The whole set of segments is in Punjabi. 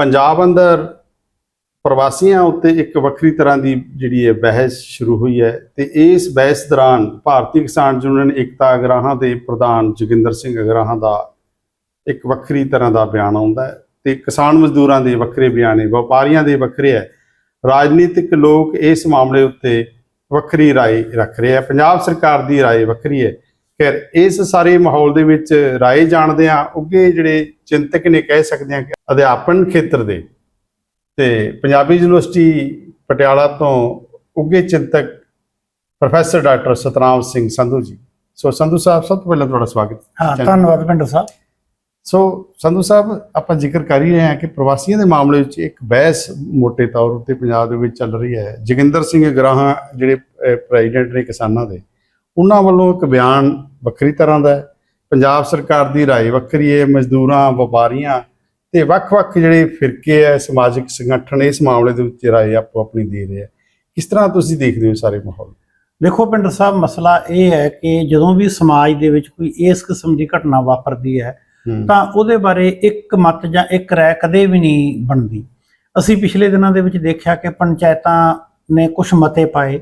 ਪੰਜਾਬ ਅੰਦਰ ਪ੍ਰਵਾਸੀਆਂ ਉੱਤੇ ਇੱਕ ਵੱਖਰੀ ਤਰ੍ਹਾਂ ਦੀ ਜਿਹੜੀ ਹੈ ਬਹਿਸ ਸ਼ੁਰੂ ਹੋਈ ਹੈ ਤੇ ਇਸ ਬਹਿਸ ਦੌਰਾਨ ਭਾਰਤੀ ਕਿਸਾਨ ਯੂਨੀਅਨ ਏਕਤਾ ਅਗਰਾਹਾਂ ਦੇ ਪ੍ਰਧਾਨ ਜੋਗਿੰਦਰ ਸਿੰਘ ਅਗਰਾਹਾਂ ਦਾ ਇੱਕ ਵੱਖਰੀ ਤਰ੍ਹਾਂ ਦਾ ਬਿਆਨ ਆਉਂਦਾ ਹੈ ਤੇ ਕਿਸਾਨ ਮਜ਼ਦੂਰਾਂ ਦੇ ਵੱਖਰੇ ਬਿਆਨ ਨੇ ਵਪਾਰੀਆਂ ਦੇ ਵੱਖਰੇ ਹੈ ਰਾਜਨੀਤਿਕ ਲੋਕ ਇਸ ਮਾਮਲੇ ਉੱਤੇ ਵੱਖਰੀ رائے ਰੱਖ ਰਹੇ ਆ ਪੰਜਾਬ ਸਰਕਾਰ ਦੀ رائے ਵੱਖਰੀ ਹੈ ਖੈਰ ਇਸ ਸਾਰੇ ਮਾਹੌਲ ਦੇ ਵਿੱਚ رائے ਜਾਣਦੇ ਆ ਉੱਗੇ ਜਿਹੜੇ ਚਿੰਤਕ ਨੇ ਕਹਿ ਸਕਦੇ ਆ ਕਿ ਅਧਿਆਪਨ ਖੇਤਰ ਦੇ ਤੇ ਪੰਜਾਬੀ ਯੂਨੀਵਰਸਿਟੀ ਪਟਿਆਲਾ ਤੋਂ ਉੱਗੇ ਚਿੰਤਕ professor doctor Satnam Singh Sandhu ji. So Sandhu ਸਾਹਿਬ ਸਭ ਤੋਂ ਪਹਿਲਾਂ ਤੁਹਾਡਾ ਸਵਾਗਤ ਹਾਂ। ਧੰਨਵਾਦ ਪਿੰਡੂ ਸਾਹਿਬ। ਸੋ ਸੰਧੂ ਸਾਹਿਬ ਆਪਾਂ ਜ਼ਿਕਰ ਕਰ ਹੀ ਰਹੇ ਹਾਂ ਕਿ ਪ੍ਰਵਾਸੀਆਂ ਦੇ ਮਾਮਲੇ ਵਿੱਚ ਇੱਕ ਬਹਿਸ ਮੋٹے ਤੌਰ ਉੱਤੇ ਪੰਜਾਬ ਦੇ ਵਿੱਚ ਚੱਲ ਰਹੀ ਹੈ। ਜੋਗਿੰਦਰ ਸਿੰਘ ਗਰਾਹਾਂ ਜਿਹੜੇ ਪ੍ਰੈਜ਼ੀਡੈਂਟ ਨੇ ਕਿਸਾਨਾਂ ਦੇ ਉਹਨਾਂ ਵੱਲੋਂ ਇੱਕ ਬਿਆਨ ਵੱਖਰੀ ਤਰ੍ਹਾਂ ਦਾ ਹੈ। ਪੰਜਾਬ ਸਰਕਾਰ ਦੀ رائے ਵੱਖਰੀ ਹੈ ਮਜ਼ਦੂਰਾਂ ਵਪਾਰੀਆਂ ਤੇ ਵੱਖ-ਵੱਖ ਜਿਹੜੇ ਫਿਰਕੇ ਹੈ ਸਮਾਜਿਕ ਸੰਗਠਨ ਇਸ ਮਾਮਲੇ ਦੇ ਵਿੱਚ رائے ਆਪੋ ਆਪਣੀ ਦੇ ਰਹੇ ਹੈ ਕਿਸ ਤਰ੍ਹਾਂ ਤੁਸੀਂ ਦੇਖਦੇ ਹੋ ਸਾਰੇ ਮਾਹੌਲ ਦੇਖੋ ਪਿੰਡੂ ਸਾਹਿਬ ਮਸਲਾ ਇਹ ਹੈ ਕਿ ਜਦੋਂ ਵੀ ਸਮਾਜ ਦੇ ਵਿੱਚ ਕੋਈ ਇਸ ਕਿਸਮ ਦੀ ਘਟਨਾ ਵਾਪਰਦੀ ਹੈ ਹੂੰ, ਤਾਂ ਉਹਦੇ ਬਾਰੇ ਇੱਕ ਮਤ ਜਾਂ ਇੱਕ ਰਾਏ ਕਦੇ ਵੀ ਨਹੀਂ ਬਣਦੀ ਅਸੀਂ ਪਿਛਲੇ ਦਿਨਾਂ ਦੇ ਵਿੱਚ ਦੇਖਿਆ ਕਿ ਪੰਚਾਇਤਾਂ ਨੇ ਕੁਝ ਮਤੇ ਪਾਏ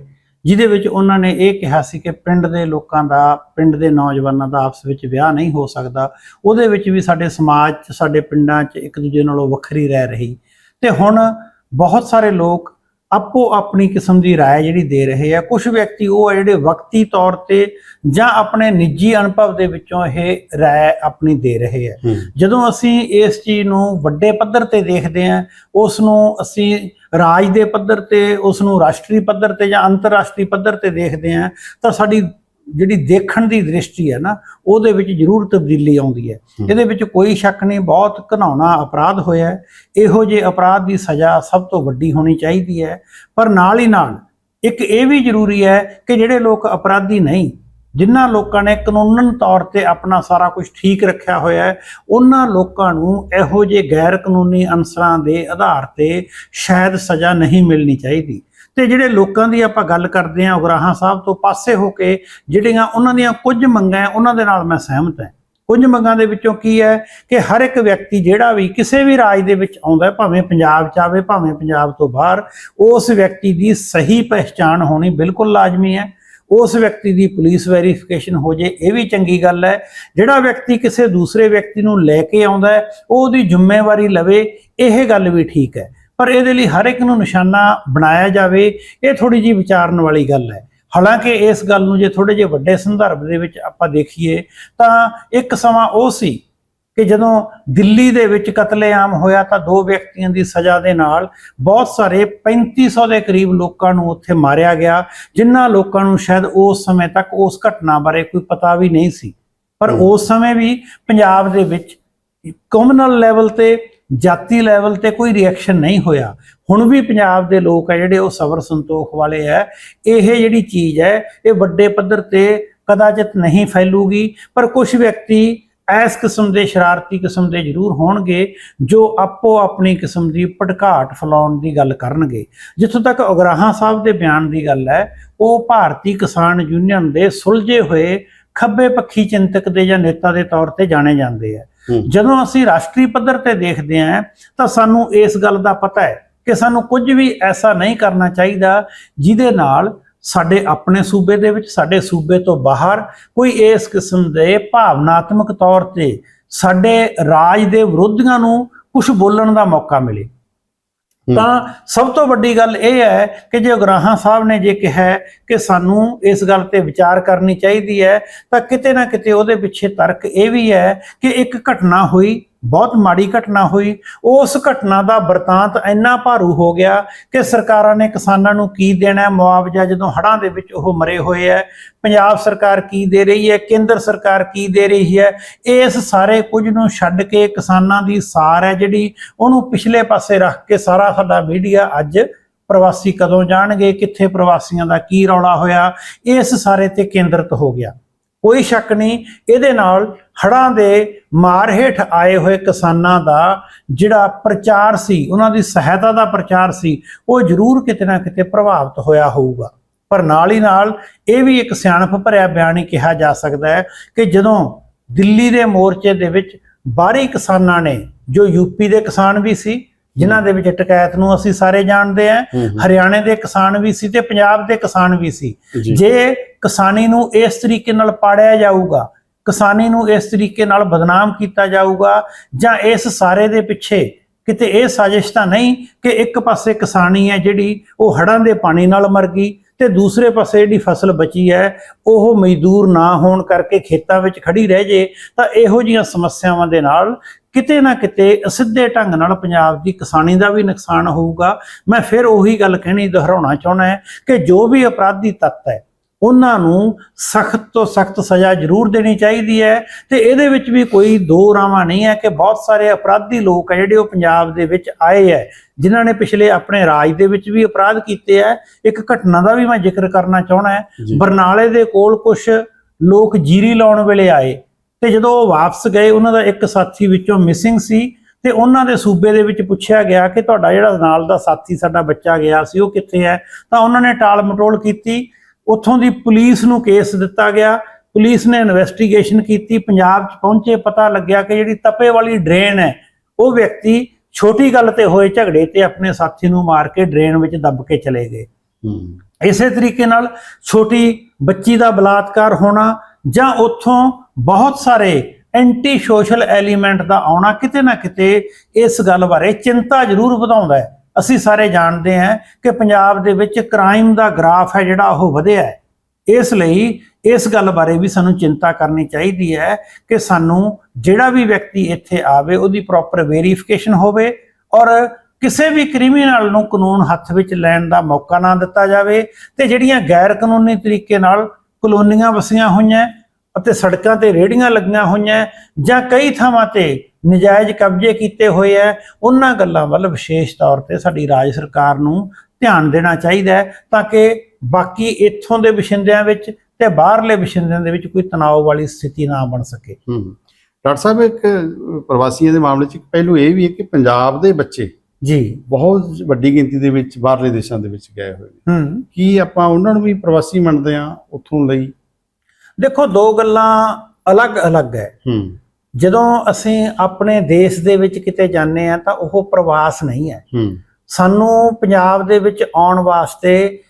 ਜਿਹਦੇ ਵਿੱਚ ਉਹਨਾਂ ਨੇ ਇਹ ਕਿਹਾ ਸੀ ਕਿ ਪਿੰਡ ਦੇ ਲੋਕਾਂ ਦਾ, ਪਿੰਡ ਦੇ ਨੌਜਵਾਨਾਂ ਦਾ ਆਪਸ ਵਿੱਚ ਵਿਆਹ ਨਹੀਂ ਹੋ ਸਕਦਾ। ਉਹਦੇ ਵਿੱਚ ਵੀ ਸਾਡੇ ਸਮਾਜ 'ਚ, ਸਾਡੇ ਪਿੰਡਾਂ 'ਚ ਇੱਕ ਦੂਜੇ ਨਾਲੋਂ ਵੱਖਰੀ ਰਹਿ ਰਹੀ। ਤੇ ਹੁਣ ਬਹੁਤ ਸਾਰੇ ਲੋਕ ਆਪੋ ਆਪਣੀ ਕਿਸਮ ਦੀ رائے ਜਿਹੜੀ ਦੇ ਰਹੇ ਆ ਕੁਝ ਵਿਅਕਤੀ ਉਹ ਆ ਜਿਹੜੇ ਵਕਤੀ ਤੌਰ ਤੇ ਜਾਂ ਆਪਣੇ ਨਿੱਜੀ ਅਨੁਭਵ ਦੇ ਵਿੱਚੋਂ ਇਹ رائے ਆਪਣੀ ਦੇ ਰਹੇ ਆ ਹੂੰ, ਜਦੋਂ ਅਸੀਂ ਇਸ ਚੀਜ਼ ਨੂੰ ਵੱਡੇ ਪੱਧਰ ਤੇ ਦੇਖਦੇ ਹਾਂ ਉਸ ਨੂੰ ਅਸੀਂ ਰਾਜ ਦੇ ਪੱਧਰ ਤੇ ਉਸ ਨੂੰ ਰਾਸ਼ਟਰੀ ਪੱਧਰ ਤੇ ਜਾਂ ਅੰਤਰਰਾਸ਼ਟਰੀ ਪੱਧਰ ਤੇ ਦੇਖਦੇ ਹਾਂ ਤਾਂ ਸਾਡੀ ਜਿਹੜੀ ਦੇਖਣ ਦੀ ਦ੍ਰਿਸ਼ਟੀ ਹੈ ਨਾ ਉਹਦੇ ਵਿੱਚ ਜ਼ਰੂਰ ਤਬਦੀਲੀ ਆਉਂਦੀ ਹੈ। ਇਹਦੇ ਵਿੱਚ ਕੋਈ ਸ਼ੱਕ ਨਹੀਂ ਬਹੁਤ ਘਿਨਾਉਣਾ ਅਪਰਾਧ ਹੋਇਆ ਹੈ। ਇਹੋ ਜਿਹੇ ਅਪਰਾਧ ਦੀ ਸਜ਼ਾ ਸਭ ਤੋਂ ਵੱਡੀ ਹੋਣੀ ਚਾਹੀਦੀ ਹੈ। ਪਰ ਨਾਲ ਹੀ ਨਾਲ ਇੱਕ ਇਹ ਵੀ ਜ਼ਰੂਰੀ ਹੈ ਕਿ ਜਿਹੜੇ ਲੋਕ ਅਪਰਾਧੀ ਨਹੀਂ ਜਿਨ੍ਹਾਂ ਲੋਕਾਂ ਨੇ ਕਾਨੂੰਨਨ ਤੌਰ ਤੇ ਆਪਣਾ ਸਾਰਾ ਕੁਝ ਠੀਕ ਰੱਖਿਆ ਹੋਇਆ ਹੈ ਉਹਨਾਂ ਲੋਕਾਂ ਨੂੰ ਇਹੋ ਜਿਹੇ ਗੈਰ ਕਾਨੂੰਨੀ ਅਨਸਰਾਂ ਦੇ ਆਧਾਰ ਤੇ ਸ਼ਾਇਦ ਸਜ਼ਾ ਨਹੀਂ ਮਿਲਣੀ ਚਾਹੀਦੀ। ਤੇ ਜਿਹੜੇ ਲੋਕਾਂ ਦੀ ਆਪਾਂ ਗੱਲ ਕਰਦੇ ਹਾਂ, ਉਗਰਾਹਾਂ ਸਾਹਿਬ ਤੋਂ ਪਾਸੇ ਹੋ ਕੇ ਜਿਹੜੀਆਂ ਉਹਨਾਂ ਦੀਆਂ ਕੁਝ ਮੰਗਾਂ ਉਹਨਾਂ ਦੇ ਨਾਲ ਮੈਂ ਸਹਿਮਤ ਹਾਂ। ਕੁਝ ਮੰਗਾਂ ਦੇ ਵਿੱਚੋਂ ਕੀ ਹੈ ਕਿ ਹਰ ਇੱਕ ਵਿਅਕਤੀ ਜਿਹੜਾ ਵੀ ਕਿਸੇ ਵੀ ਰਾਜ ਦੇ ਵਿੱਚ ਆਉਂਦਾ ਭਾਵੇਂ ਪੰਜਾਬ ਚ ਆਵੇ, ਭਾਵੇਂ ਪੰਜਾਬ ਤੋਂ ਬਾਹਰ, ਉਸ ਵਿਅਕਤੀ ਦੀ ਸਹੀ ਪਹਿਚਾਣ ਹੋਣੀ ਬਿਲਕੁਲ ਲਾਜ਼ਮੀ ਹੈ। ਉਸ ਵਿਅਕਤੀ ਦੀ ਪੁਲਿਸ ਵੈਰੀਫਿਕੇਸ਼ਨ ਹੋ ਜੇ, ਇਹ ਵੀ ਚੰਗੀ ਗੱਲ ਹੈ। ਜਿਹੜਾ ਵਿਅਕਤੀ ਕਿਸੇ ਦੂਸਰੇ ਵਿਅਕਤੀ ਨੂੰ ਲੈ ਕੇ ਆਉਂਦਾ ਹੈ, ਉਹ ਉਹਦੀ ਜ਼ਿੰਮੇਵਾਰੀ ਲਵੇ, ਇਹ ਗੱਲ ਵੀ ਠੀਕ ਹੈ। ਪਰ ਇਹਦੇ ਲਈ ਹਰ ਇੱਕ ਨੂੰ ਨਿਸ਼ਾਨਾ ਬਣਾਇਆ ਜਾਵੇ ਇਹ ਥੋੜੀ ਜੀ ਵਿਚਾਰਨ ਵਾਲੀ ਗੱਲ ਹੈ ਹਾਲਾਂਕਿ ਇਸ ਗੱਲ ਨੂੰ ਜੇ ਥੋੜੇ ਜਿਹੇ ਵੱਡੇ ਸੰਦਰਭ ਦੇ ਵਿੱਚ ਆਪਾਂ ਦੇਖੀਏ ਤਾਂ ਇੱਕ ਸਮਾਂ ਉਹ ਸੀ ਕਿ ਜਦੋਂ ਦਿੱਲੀ ਦੇ ਵਿੱਚ ਕਤਲੇਆਮ ਹੋਇਆ ਤਾਂ ਦੋ ਵਿਅਕਤੀਆਂ ਦੀ ਸਜ਼ਾ ਦੇ ਨਾਲ ਬਹੁਤ ਸਾਰੇ 3500 ਦੇ ਕਰੀਬ ਲੋਕਾਂ ਨੂੰ ਉੱਥੇ ਮਾਰਿਆ ਗਿਆ ਜਿਨ੍ਹਾਂ ਲੋਕਾਂ ਨੂੰ ਸ਼ਾਇਦ ਉਸ ਸਮੇਂ ਤੱਕ ਉਸ ਘਟਨਾ ਬਾਰੇ ਕੋਈ ਪਤਾ ਵੀ ਨਹੀਂ ਸੀ ਪਰ। ਉਸ ਸਮੇਂ ਵੀ ਪੰਜਾਬ ਦੇ ਵਿੱਚ ਕਮਿਊਨਲ ਲੈਵਲ ਤੇ ਜਾਤੀ ਲੈਵਲ ਤੇ ਕੋਈ ਰਿਐਕਸ਼ਨ ਨਹੀਂ ਹੋਇਆ। ਹੁਣ ਵੀ ਪੰਜਾਬ ਦੇ ਲੋਕ ਹੈ ਜਿਹੜੇ ਉਹ ਸਬਰ ਸੰਤੋਖ ਵਾਲੇ ਹੈ ਇਹ ਜਿਹੜੀ ਚੀਜ਼ ਹੈ, ਇਹ ਵੱਡੇ ਪੱਧਰ ਤੇ ਕਦਾਚਿਤ ਨਹੀਂ ਫੈਲੂਗੀ, ਪਰ ਕੁਝ ਵਿਅਕਤੀ ਇਸ ਕਿਸਮ ਦੇ ਸ਼ਰਾਰਤੀ ਕਿਸਮ ਦੇ ਜ਼ਰੂਰ ਹੋਣਗੇ, ਜੋ ਆਪੋ ਆਪਣੀ ਕਿਸਮ ਦੀ ਭੜਕਾਟ ਫੈਲਾਉਣ ਦੀ ਗੱਲ ਕਰਨਗੇ। ਜਿੱਥੋਂ ਤੱਕ ਉਗਰਾਹਾਂ ਸਾਹਿਬ ਦੇ ਬਿਆਨ ਦੀ ਗੱਲ ਹੈ, ਉਹ ਭਾਰਤੀ ਕਿਸਾਨ ਯੂਨੀਅਨ ਦੇ ਸੁਲਝੇ ਹੋਏ ਖੱਬੇ ਪੱਖੀ ਚਿੰਤਕ ਦੇ ਜਾਂ ਨੇਤਾ ਦੇ ਤੌਰ ਤੇ ਜਾਣੇ ਜਾਂਦੇ ਆ। ਜਦੋਂ ਅਸੀਂ ਰਾਸ਼ਟਰੀ ਪੱਧਰ ਤੇ ਦੇਖਦੇ ਹਾਂ, ਤਾਂ ਸਾਨੂੰ ਇਸ ਗੱਲ ਦਾ ਪਤਾ ਹੈ ਕਿ ਸਾਨੂੰ ਕੁਝ ਵੀ ਐਸਾ ਨਹੀਂ ਕਰਨਾ ਚਾਹੀਦਾ ਜਿਹਦੇ ਨਾਲ ਸਾਡੇ ਆਪਣੇ ਸੂਬੇ ਦੇ ਵਿੱਚ, ਸਾਡੇ ਸੂਬੇ ਤੋਂ ਬਾਹਰ ਕੋਈ ਇਸ ਕਿਸਮ ਦੇ ਭਾਵਨਾਤਮਕ ਤੌਰ ਤੇ ਸਾਡੇ ਰਾਜ ਦੇ ਵਿਰੋਧੀਆਂ ਨੂੰ ਕੁਝ ਬੋਲਣ ਦਾ ਮੌਕਾ ਮਿਲੇ। ਤਾਂ ਸਭ ਤੋਂ ਵੱਡੀ ਗੱਲ ਇਹ ਹੈ ਕਿ ਜੇ ਉਗਰਾਹਾਂ ਸਾਹਿਬ ਨੇ ਜੇ ਕਿਹਾ ਕਿ ਸਾਨੂੰ ਇਸ ਗੱਲ ਤੇ ਵਿਚਾਰ ਕਰਨੀ ਚਾਹੀਦੀ ਹੈ, ਤਾਂ ਕਿਤੇ ਨਾ ਕਿਤੇ ਉਹਦੇ ਪਿੱਛੇ ਤਰਕ ਇਹ ਵੀ ਹੈ ਕਿ ਇੱਕ ਘਟਨਾ ਹੋਈ ਬਹੁਤ ਮਾੜੀ ਘਟਨਾ ਹੋਈ। ਉਸ ਘਟਨਾ ਦਾ ਵਰਤਾਂਤ ਇੰਨਾ ਭਾਰੂ ਹੋ ਗਿਆ ਕਿ ਸਰਕਾਰਾਂ ਨੇ ਕਿਸਾਨਾਂ ਨੂੰ ਕੀ ਦੇਣਾ ਹੈ? ਮੁਆਵਜ਼ਾ ਜਦੋਂ ਹੜ੍ਹਾਂ ਦੇ ਵਿੱਚ ਉਹ ਮਰੇ ਹੋਏ ਹੈ। ਪੰਜਾਬ ਸਰਕਾਰ ਕੀ ਦੇ ਰਹੀ ਹੈ? ਕੇਂਦਰ ਸਰਕਾਰ ਕੀ ਦੇ ਰਹੀ ਹੈ? ਇਸ ਸਾਰੇ ਕੁਝ ਨੂੰ ਛੱਡ ਕੇ ਕਿਸਾਨਾਂ ਦੀ ਸਾਰ ਹੈ ਜਿਹੜੀ ਉਹਨੂੰ ਪਿਛਲੇ ਪਾਸੇ ਰੱਖ ਕੇ ਸਾਰਾ ਸਾਡਾ ਮੀਡੀਆ ਅੱਜ ਪ੍ਰਵਾਸੀ ਕਦੋਂ ਜਾਣਗੇ? ਕਿੱਥੇ ਪ੍ਰਵਾਸੀਆਂ ਦਾ ਕੀ ਰੌਲਾ ਹੋਇਆ? ਇਸ ਸਾਰੇ ਤੇ ਕੇਂਦਰਿਤ ਹੋ ਗਿਆ। ਕੋਈ ਸ਼ੱਕ ਨਹੀਂ, ਇਹਦੇ ਨਾਲ ਹੜ੍ਹਾਂ ਦੇ ਮਾਰ ਹੇਠ ਆਏ ਹੋਏ ਕਿਸਾਨਾਂ ਦਾ ਜਿਹੜਾ ਪ੍ਰਚਾਰ ਸੀ, ਉਹਨਾਂ ਦੀ ਸਹਾਇਤਾ ਦਾ ਪ੍ਰਚਾਰ ਸੀ, ਉਹ ਜ਼ਰੂਰ ਕਿਤੇ ਨਾ ਕਿਤੇ ਪ੍ਰਭਾਵਿਤ ਹੋਇਆ ਹੋਊਗਾ। ਪਰ ਨਾਲ ਹੀ ਨਾਲ ਇਹ ਵੀ ਇੱਕ ਸਿਆਣਪ ਭਰਿਆ ਬਿਆਨ ਹੀ ਕਿਹਾ ਜਾ ਸਕਦਾ ਹੈ ਕਿ ਜਦੋਂ ਦਿੱਲੀ ਦੇ ਮੋਰਚੇ ਦੇ ਵਿੱਚ ਬਾਹਰੀ ਕਿਸਾਨਾਂ ਨੇ, ਜੋ ਯੂਪੀ ਦੇ ਕਿਸਾਨ ਵੀ ਸੀ ਜਿਨ੍ਹਾਂ ਦੇ ਵਿੱਚ ਟਕੈਤ ਨੂੰ ਅਸੀਂ ਸਾਰੇ ਜਾਣਦੇ ਹੂੰ। ਹਰਿਆਣੇ ਦੇ ਕਿਸਾਨ ਵੀ ਸੀ ਤੇ ਪੰਜਾਬ ਦੇ ਕਿਸਾਨ ਵੀ ਸੀ। ਜੀ ਕਿਸਾਨੀ ਨੂੰ ਇਸ ਤਰੀਕੇ ਨਾਲ ਪਾੜਿਆ ਜਾਊਗਾ ਕਿਸਾਨੀ ਨੂੰ ਇਸ ਤਰੀਕੇ ਨਾਲ ਬਦਨਾਮ ਕੀਤਾ ਜਾਊਗਾ ਜਾਂ ਇਸ ਸਾਰੇ ਦੇ ਪਿੱਛੇ ਕਿਤੇ ਇਹ ਸਾਜ਼ਿਸ਼ ਤਾਂ ਨਹੀਂ ਕਿ ਇੱਕ ਪਾਸੇ ਕਿਸਾਨੀ ਹੈ ਜਿਹੜੀ ਉਹ ਹੜ੍ਹਾਂ ਦੇ ਪਾਣੀ ਨਾਲ ਮਰ ਗਈ ਤੇ ਦੂਸਰੇ ਪਾਸੇ ਜਿਹੜੀ ਫਸਲ ਬਚੀ ਹੈ, ਉਹ ਮਜ਼ਦੂਰ ਨਾ ਹੋਣ ਕਰਕੇ ਖੇਤਾਂ ਵਿੱਚ ਖੜੀ ਰਹਿ ਜੇ, ਤਾਂ ਇਹੋ ਜਿਹੀਆਂ ਸਮੱਸਿਆਵਾਂ ਦੇ ਨਾਲ ਕਿਤੇ ਨਾ ਕਿਤੇ ਅਸਿੱਧੇ ਢੰਗ ਨਾਲ ਪੰਜਾਬ ਦੀ ਕਿਸਾਨੀ ਦਾ ਵੀ ਨੁਕਸਾਨ ਹੋਊਗਾ। ਮੈਂ ਫਿਰ ਉਹੀ ਗੱਲ ਕਹਿਣੀ, ਦੁਹਰਾਉਣਾ ਚਾਹੁੰਦਾ ਕਿ ਜੋ ਵੀ ਅਪਰਾਧੀ ਤੱਤ ਹੈ ਉਹਨਾਂ ਨੂੰ ਸਖਤ ਤੋਂ ਸਖਤ ਸਜ਼ਾ ਜ਼ਰੂਰ ਦੇਣੀ ਚਾਹੀਦੀ ਹੈ ਤੇ ਇਹਦੇ ਵਿੱਚ ਵੀ ਕੋਈ ਦੋ ਰਾਵਾਂ ਨਹੀਂ ਹੈ ਕਿ ਬਹੁਤ ਸਾਰੇ ਅਪਰਾਧੀ ਲੋਕ ਹੈ ਜਿਹੜੇ ਉਹ ਪੰਜਾਬ ਦੇ ਵਿੱਚ ਆਏ ਹੈ ਜਿਨ੍ਹਾਂ ਨੇ ਪਿਛਲੇ ਆਪਣੇ ਰਾਜ ਦੇ ਵਿੱਚ ਵੀ ਅਪਰਾਧ ਕੀਤੇ ਹੈ। ਇੱਕ ਘਟਨਾ ਦਾ ਵੀ ਮੈਂ ਜ਼ਿਕਰ ਕਰਨਾ ਚਾਹਣਾ ਹੈ। ਬਰਨਾਲੇ ਦੇ ਕੋਲ ਕੁਝ ਲੋਕ ਜੀਰੀ ਲਾਉਣ ਵੇਲੇ ਆਏ ਤੇ ਜਦੋਂ ਉਹ ਵਾਪਸ ਗਏ ਉਹਨਾਂ ਦਾ ਇੱਕ ਸਾਥੀ ਵਿੱਚੋਂ ਮਿਸਿੰਗ ਸੀ ਤੇ ਉਹਨਾਂ ਦੇ ਸੂਬੇ ਦੇ ਵਿੱਚ ਪੁੱਛਿਆ ਗਿਆ ਕਿ ਤੁਹਾਡਾ ਜਿਹੜਾ ਨਾਲ ਦਾ ਸਾਥੀ ਸਾਡਾ ਬੱਚਾ ਗਿਆ ਸੀ ਉਹ ਕਿੱਥੇ ਹੈ? ਤਾਂ ਉਹਨਾਂ ਨੇ ਟਾਲ ਮਟੋਲ ਕੀਤੀ ਉੱਥੋਂ ਦੀ ਪੁਲਿਸ ਨੂੰ ਕੇਸ ਦਿੱਤਾ ਗਿਆ। ਪੁਲਿਸ ਨੇ ਇਨਵੈਸਟੀਗੇਸ਼ਨ ਕੀਤੀ। ਪੰਜਾਬ 'ਚ ਪਹੁੰਚੇ ਪਤਾ ਲੱਗਿਆ ਕਿ ਜਿਹੜੀ ਤਪੇ ਵਾਲੀ ਡਰੇਨ ਹੈ ਉਹ ਵਿਅਕਤੀ ਛੋਟੀ ਗੱਲ ਤੇ ਹੋਏ ਝਗੜੇ ਤੇ ਆਪਣੇ ਸਾਥੀ ਨੂੰ ਮਾਰ ਕੇ ਡਰੇਨ ਵਿੱਚ ਦੱਬ ਕੇ ਚਲੇ ਗਏ। ਇਸੇ ਤਰੀਕੇ ਨਾਲ ਛੋਟੀ ਬੱਚੀ ਦਾ ਬਲਾਤਕਾਰ ਹੋਣਾ ਜਾਂ ਉੱਥੋਂ ਬਹੁਤ ਸਾਰੇ ਐਂਟੀ ਸੋਸ਼ਲ ਐਲੀਮੈਂਟ ਦਾ ਆਉਣਾ ਕਿਤੇ ਨਾ ਕਿਤੇ ਇਸ ਗੱਲ ਬਾਰੇ ਚਿੰਤਾ ਜ਼ਰੂਰ ਵਧਾਉਂਦਾ ਹੈ। ਅਸੀਂ ਸਾਰੇ ਜਾਣਦੇ ਹਾਂ ਕਿ ਪੰਜਾਬ ਦੇ ਵਿੱਚ ਕ੍ਰਾਈਮ ਦਾ ਗ੍ਰਾਫ ਹੈ ਜਿਹੜਾ ਉਹ ਵਧਿਆ ਹੈ। ਇਸ ਲਈ ਇਸ ਗੱਲ ਬਾਰੇ ਵੀ ਸਾਨੂੰ ਚਿੰਤਾ ਕਰਨੀ ਚਾਹੀਦੀ ਹੈ ਕਿ ਸਾਨੂੰ ਜਿਹੜਾ ਵੀ ਵਿਅਕਤੀ ਇੱਥੇ ਆਵੇ, ਉਹਦੀ ਪ੍ਰੋਪਰ ਵੈਰੀਫਿਕੇਸ਼ਨ ਹੋਵੇ ਔਰ ਕਿਸੇ ਵੀ ਕ੍ਰਿਮੀਨਲ ਨੂੰ ਕਾਨੂੰਨ ਹੱਥ ਵਿੱਚ ਲੈਣ ਦਾ ਮੌਕਾ ਨਾ ਦਿੱਤਾ ਜਾਵੇ ਤੇ ਜਿਹੜੀਆਂ ਗੈਰ ਕਾਨੂੰਨੀ ਤਰੀਕੇ ਨਾਲ ਕਲੋਨੀਆਂ ਵਸੀਆਂ ਹੋਈਆਂ ਅਤੇ ਸੜਕਾਂ ਤੇ ਰੇੜੀਆਂ ਲੱਗੀਆਂ ਹੋਈਆਂ ਜਾਂ ਕਈ ਥਾਵਾਂ ਤੇ ਨਜਾਇਜ਼ ਕਬਜ਼ੇ ਕੀਤੇ ਹੋਏ ਐ। ਉਹਨਾਂ ਗੱਲਾਂ ਵੱਲ ਵਿਸ਼ੇਸ਼ ਤੌਰ ਤੇ ਸਾਡੀ ਰਾਜ ਸਰਕਾਰ ਨੂੰ ਧਿਆਨ ਦੇਣਾ ਚਾਹੀਦਾ ਹੈ ਤਾਂ ਕਿ ਬਾਕੀ ਇੱਥੋਂ ਦੇ ਵਸਿੰਦਿਆਂ ਵਿੱਚ ਤੇ ਬਾਹਰਲੇ ਵਸਿੰਦਿਆਂ ਦੇ ਵਿੱਚ ਕੋਈ ਤਣਾਅ ਵਾਲੀ ਸਥਿਤੀ ਨਾ ਬਣ ਸਕੇ। ਹੂੰ ਡਾਕਟਰ ਸਾਹਿਬ ਇੱਕ ਪ੍ਰਵਾਸੀਆਂ ਦੇ ਮਾਮਲੇ 'ਚ ਇੱਕ ਪਹਿਲੂ ਇਹ ਵੀ ਹੈ ਕਿ ਪੰਜਾਬ ਦੇ ਬੱਚੇ ਜੀ। ਬਹੁਤ ਵੱਡੀ ਗਿਣਤੀ ਦੇ ਵਿੱਚ ਬਾਹਰਲੇ ਦੇਸ਼ਾਂ ਦੇ ਵਿੱਚ ਗਏ ਹੋਏ ਨੇ। ਹੂੰ। ਕੀ ਆਪਾਂ ਉਹਨਾਂ ਨੂੰ ਵੀ ਪ੍ਰਵਾਸੀ ਮੰਨਦੇ ਆ ਉੱਥੋਂ ਲਈ? ਦੇਖੋ ਦੋ ਗੱਲਾਂ ਅਲੱਗ-ਅਲੱਗ ਹੈ ਹੂੰ। ਜਦੋਂ ਅਸੀਂ ਆਪਣੇ ਦੇਸ਼ ਦੇ ਵਿੱਚ ਕਿਤੇ ਜਾਂਦੇ ਆ ਤਾਂ ਉਹ ਪ੍ਰਵਾਸ ਨਹੀਂ ਹੈ। ਸਾਨੂੰ ਪੰਜਾਬ ਦੇ ਵਿੱਚ ਆਉਣ ਵਾਸਤੇ